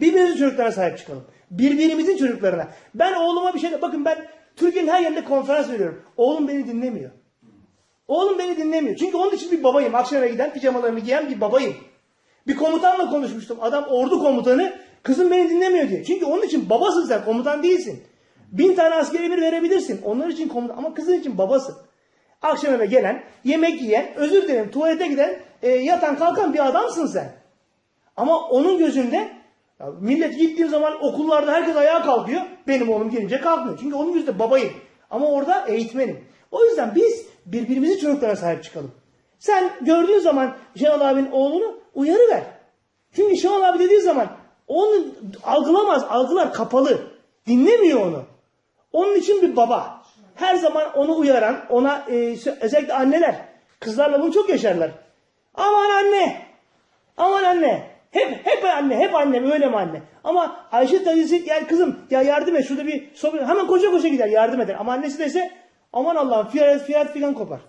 birbirimizin çocuklarına sahip çıkalım. Birbirimizin çocuklarına. Ben oğluma bir şey bakın ben Türkiye'nin her yerinde konferans veriyorum. Oğlum beni dinlemiyor. Oğlum beni dinlemiyor. Çünkü onun için bir babayım. Akşam eve giden pijamalarımı giyen bir babayım. Bir komutanla konuşmuştum. Adam ordu komutanı. Kızım beni dinlemiyor diye. Çünkü onun için babasın sen. Komutan değilsin. Bin tane askeri emir verebilirsin. Onlar için komutan. Ama kızın için babasın. Akşam eve gelen, yemek yiyen, özür dilerim tuvalete giden, e, yatan kalkan bir adamsın sen. Ama onun gözünde ya millet gittiğim zaman okullarda herkes ayağa kalkıyor. Benim oğlum gelince kalkmıyor. Çünkü onun gözünde babayım. Ama orada eğitmenim. O yüzden biz birbirimizin çocuklara sahip çıkalım. Sen gördüğün zaman Şenol abinin oğlunu uyarı ver. Çünkü Şenol abi dediği zaman onu algılamaz. Algılar kapalı. Dinlemiyor onu. Onun için bir baba. Her zaman onu uyaran, ona e, özellikle anneler. Kızlarla bunu çok yaşarlar. Aman anne. Aman anne. Hep hep anne, hep anne, öyle mi anne? Ama Ayşe teyzesi gel kızım ya yardım et şurada bir sohbet. Hemen koşa koşa gider yardım eder. Ama annesi dese aman Allah'ım fiyat fiyat filan kopar.